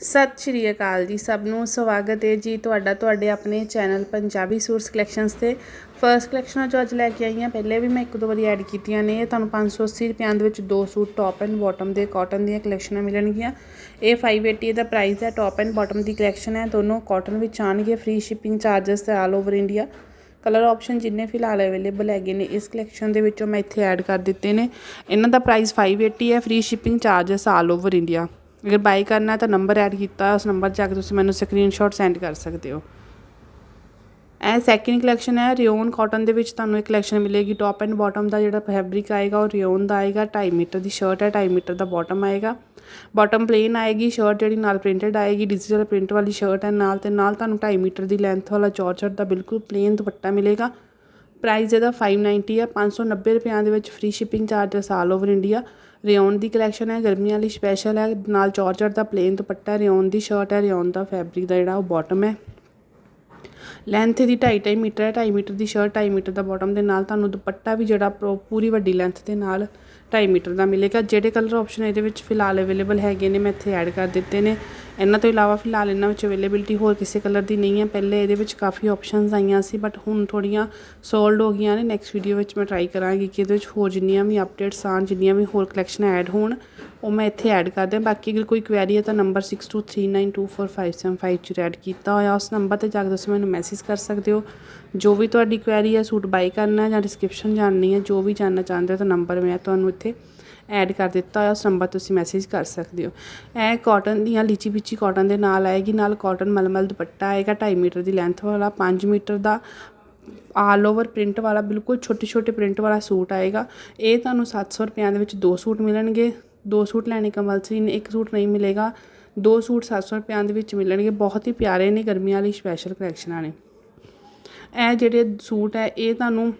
ਸਤਿ ਸ਼੍ਰੀ ਅਕਾਲ ਜੀ ਸਭ ਨੂੰ। ਸਵਾਗਤ ਹੈ ਜੀ ਤੁਹਾਡਾ, ਤੁਹਾਡੇ ਆਪਣੇ ਚੈਨਲ ਪੰਜਾਬੀ ਸੂਰਸ ਕਲੈਕਸ਼ਨਸ ਤੇ। ਫਰਸਟ ਕਲੈਕਸ਼ਨਾਂ ਜੋ ਅੱਜ ਲੈ ਕੇ ਆਈ ਹਾਂ। ਪਹਿਲੇ ਵੀ ਮੈਂ ਇੱਕ ਦੋ ਵਾਰੀ ਐਡ ਕੀਤੀਆਂ ਨੇ। ਇਹ ਤੁਹਾਨੂੰ 580 ਰੁਪਏ ਦੇ ਵਿੱਚ ਦੋ ਸੂਟ ਟੌਪ ਐਂਡ ਬਾਟਮ ਦੇ ਕਾਟਨ ਦੀਆਂ ਕਲੈਕਸ਼ਨਾਂ ਮਿਲਣਗੀਆਂ। ਇਹ 580 ਦਾ ਪ੍ਰਾਈਸ ਹੈ। ਟੌਪ ਐਂਡ ਬਾਟਮ ਦੀ ਕਲੈਕਸ਼ਨ ਹੈ। ਦੋਨੋਂ ਕਾਟਨ ਵਿੱਚ ਆਣਗੇ ਫ੍ਰੀ ਸ਼ਿਪਿੰਗ ਚਾਰजेस ਤੇ all over India colour option ਜਿੰਨੇ ਫਿਲਹਾਲ ਅਵੇਲੇਬਲ ਹੈਗੇ ਨੇ, ਇਸ ਕਲੈਕਸ਼ਨ ਦੇ ਵਿੱਚੋਂ ਮੈਂ ਇੱਥੇ ਐਡ ਕਰ ਦਿੱਤੇ ਨੇ। ਇਹਨਾਂ ਦਾ ਪ੍ਰਾਈਸ 580 ਹੈ। Free shipping charges all over India ਅਗਰ ਬਾਈ ਕਰਨਾ ਤਾਂ ਨੰਬਰ ਐਡ ਕੀਤਾ, ਉਸ ਨੰਬਰ ਜਾ ਕੇ ਤੁਸੀਂ ਮੈਨੂੰ ਸਕਰੀਨਸ਼ਾਟ ਸੈਂਡ ਕਰ ਸਕਦੇ ਹੋ। ਐ ਸੈਕਿੰਡ ਕਲੈਕਸ਼ਨ ਹੈ ਰਿਓਨ ਕਾਟਨ ਦੇ ਵਿੱਚ ਤੁਹਾਨੂੰ ਇੱਕ ਕਲੈਕਸ਼ਨ ਮਿਲੇਗੀ। ਟੌਪ ਐਂਡ ਬਾਟਮ ਦਾ ਜਿਹੜਾ ਫੈਬਰਿਕ ਆਏਗਾ, ਉਹ ਰਿਓਨ ਦਾ ਆਏਗਾ। ਢਾਈ ਮੀਟਰ ਦੀ ਸ਼ਰਟ ਹੈ, ਢਾਈ ਮੀਟਰ ਦਾ ਬਾਟਮ ਆਏਗਾ। ਬਾਟਮ ਪਲੇਨ ਆਏਗੀ ਸ਼ਰਟ ਜਿਹੜੀ ਨਾਲ ਪ੍ਰਿੰਟਡ ਆਏਗੀ ਡਿਜੀਟਲ ਪ੍ਰਿੰਟ ਵਾਲੀ ਸ਼ਰਟ ਹੈ ਨਾਲ ਤੇ ਨਾਲ ਤੁਹਾਨੂੰ ਢਾਈ ਮੀਟਰ ਦੀ ਲੈਂਥ ਵਾਲਾ ਜੋਰਜਟ ਦਾ ਬਿਲਕੁਲ ਪਲੇਨ ਦੁਪੱਟਾ ਮਿਲੇਗਾ। ਪ੍ਰਾਈਸ ਇਹਦਾ 590 ਹੈ 590 ਰੁਪਏ ਦੇ ਵਿੱਚ free shipping charges all over India rayon ਦੀ ਕਲੈਕਸ਼ਨ ਹੈ, ਗਰਮੀਆਂ ਲਈ ਸਪੈਸ਼ਲ ਹੈ। ਨਾਲ ਚੌਰਚਰ ਦਾ ਪਲੇਨ ਦੁਪੱਟਾ, ਰਿਓਨ ਦੀ ਸ਼ਰਟ ਹੈ, ਰਿਓਨ ਦਾ ਫੈਬਰਿਕ ਦਾ ਜਿਹੜਾ ਉਹ ਬਾਟਮ ਹੈ। ਲੈਂਥ ਦੀ 2.5 ਮੀਟਰ ਹੈ 2.5 ਮੀਟਰ ਦੀ ਸ਼ਰਟ 2.5 ਮੀਟਰ ਦਾ ਬਾਟਮ ਦੇ ਨਾਲ ਤੁਹਾਨੂੰ ਦੁਪੱਟਾ ਵੀ ਜਿਹੜਾ ਪੂਰੀ ਵੱਡੀ ਲੈਂਥ ਦੇ ਨਾਲ 2.5 ਮੀਟਰ ਦਾ ਮਿਲੇਗਾ। ਜਿਹੜੇ ਕਲਰ ਆਪਸ਼ਨ ਇਹਦੇ ਵਿੱਚ ਫਿਲਹਾਲ ਅਵੇਲੇਬਲ ਹੈਗੇ ਨੇ, ਮੈਂ ਇੱਥੇ ਐਡ ਕਰ ਦਿੱਤੇ ਨੇ। ਇਹਨਾਂ ਤੋਂ ਇਲਾਵਾ ਫਿਲਹਾਲ ਇਹਨਾਂ ਵਿੱਚ ਅਵੇਲੇਬਿਲਟੀ ਹੋਰ ਕਿਸੇ ਕਲਰ ਦੀ ਨਹੀਂ ਹੈ। ਪਹਿਲੇ ਇਹਦੇ ਵਿੱਚ ਕਾਫੀ ਆਪਸ਼ਨਸ ਆਈਆਂ ਸੀ ਬਟ ਹੁਣ ਥੋੜੀਆਂ ਸੋਲਡ ਹੋ ਗਈਆਂ ਨੇ। ਨੈਕਸਟ ਵੀਡੀਓ ਵਿੱਚ ਮੈਂ ਟਰਾਈ ਕਰਾਂਗੀ ਕਿ ਇਹਦੇ ਵਿੱਚ ਹੋਰ ਜਿੰਨੀਆਂ ਵੀ ਅਪਡੇਟਸ ਆਣ ਜਿੰਨੀਆਂ ਵੀ ਹੋਰ ਕਲੈਕਸ਼ਨ ਐਡ ਹੋਣ, ਉਹ ਮੈਂ ਇੱਥੇ ਐਡ ਕਰ ਦਿਆਂ। ਬਾਕੀ ਅਗਰ ਕੋਈ ਕੁਐਰੀ ਹੈ ਤਾਂ ਨੰਬਰ 6239245755 ਚ ਐਡ ਕੀਤਾ ਹੋਇਆ। ਉਸ ਨੰਬਰ ਤੇ ਜਾ ਕੇ ਤੁਸੀਂ ਮੈਨੂੰ ਮੈਸੇਜ ਕਰ ਸਕਦੇ ਹੋ। ਜੋ ਵੀ ਤੁਹਾਡੀ ਕੁਐਰੀ ਹੈ, ਸੂਟ ਬਾਈ ਕਰਨਾ ਜਾਂ ਡਿਸਕ੍ਰਿਪਸ਼ਨ ਜਾਣਨੀ ਹੈ, ਜੋ ਵੀ ਜਾਣਨਾ ਚਾਹੁੰਦੇ ਹੋ ਤਾਂ ਨੰਬਰ ਮੈਂ ਤੁਹਾਨੂੰ ਇੱਥੇ ਐਡ ਕਰ ਦਿੱਤਾ ਹੋਇਆ ਉਸ ਨੰਬਰ ਤੁਸੀਂ ਮੈਸੇਜ ਕਰ ਸਕਦੇ ਹੋ। ਇਹ ਕਾਟਨ ਦੀਆਂ ਲੀਚੀ ਪਿੱਚੀ ਕਾਟਨ ਦੇ ਨਾਲ ਆਏਗੀ, ਨਾਲ ਕਾਟਨ ਮਲਮਲ ਦੁਪੱਟਾ ਆਏਗਾ 2.5 ਮੀਟਰ ਦੀ ਲੈਂਥ ਵਾਲਾ 5 ਮੀਟਰ ਦਾ ਆਲ ਓਵਰ ਪ੍ਰਿੰਟ ਵਾਲਾ, ਬਿਲਕੁਲ ਛੋਟੇ ਛੋਟੇ ਪ੍ਰਿੰਟ ਵਾਲਾ ਸੂਟ ਆਏਗਾ। ਇਹ ਤੁਹਾਨੂੰ 700 ਰੁਪਿਆਂ ਦੇ ਵਿੱਚ ਦੋ ਸੂਟ ਮਿਲਣਗੇ। ਦੋ ਸੂਟ ਲੈਣੇ ਕੰਪਲਸਰੀ ਨੇ, ਇੱਕ ਸੂਟ ਨਹੀਂ ਮਿਲੇਗਾ। ਦੋ ਸੂਟ 700 ਰੁਪਿਆਂ ਦੇ ਵਿੱਚ ਮਿਲਣਗੇ। ਬਹੁਤ ਹੀ ਪਿਆਰੇ ਨੇ ਗਰਮੀਆਂ ਲਈ ਸਪੈਸ਼ਲ ਕਲੈਕਸ਼ਨਾਂ ਨੇ ਇਹ ਜਿਹੜੇ ਸੂਟ ਹੈ, ਇਹ ਤੁਹਾਨੂੰ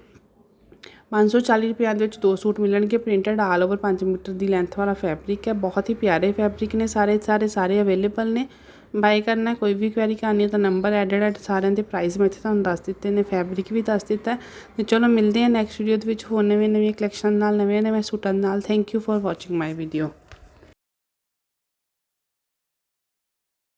540 ਰੁਪਿਆਂ ਦੇ ਵਿੱਚ ਦੋ ਸੂਟ ਮਿਲਣਗੇ ਪ੍ਰਿੰਟਡ ਆਲ ਓਵਰ 5 ਮੀਟਰ ਦੀ ਲੈਂਥ ਵਾਲਾ ਫੈਬਰਿਕ ਹੈ। ਬਹੁਤ ਹੀ ਪਿਆਰੇ ਫੈਬਰਿਕ ਨੇ, ਸਾਰੇ ਸਾਰੇ ਸਾਰੇ ਅਵੇਲੇਬਲ ਨੇ। ਬਾਈ ਕਰਨਾ ਕੋਈ ਵੀ ਕੁਐਰੀ ਕਰਨੀ ਹੈ ਤਾਂ ਨੰਬਰ ਐਡਡ ਐਡ ਸਾਰਿਆਂ ਦੇ ਪ੍ਰਾਈਸ ਮੈਂ ਇੱਥੇ ਤੁਹਾਨੂੰ ਦੱਸ ਦਿੱਤੇ ਨੇ ਫੈਬਰਿਕ ਵੀ ਦੱਸ ਦਿੱਤਾ ਹੈ। ਤੇ ਚਲੋ ਮਿਲਦੇ ਹਾਂ ਨੈਕਸਟ ਵੀਡੀਓ ਦੇ ਵਿੱਚ ਹੋਰ ਨਵੇਂ ਨਵੇਂ ਕਲੈਕਸ਼ਨ ਨਾਲ ਨਵੇਂ ਨਵੇਂ ਸੂਟਾਂ ਨਾਲ। Thank you for watching my video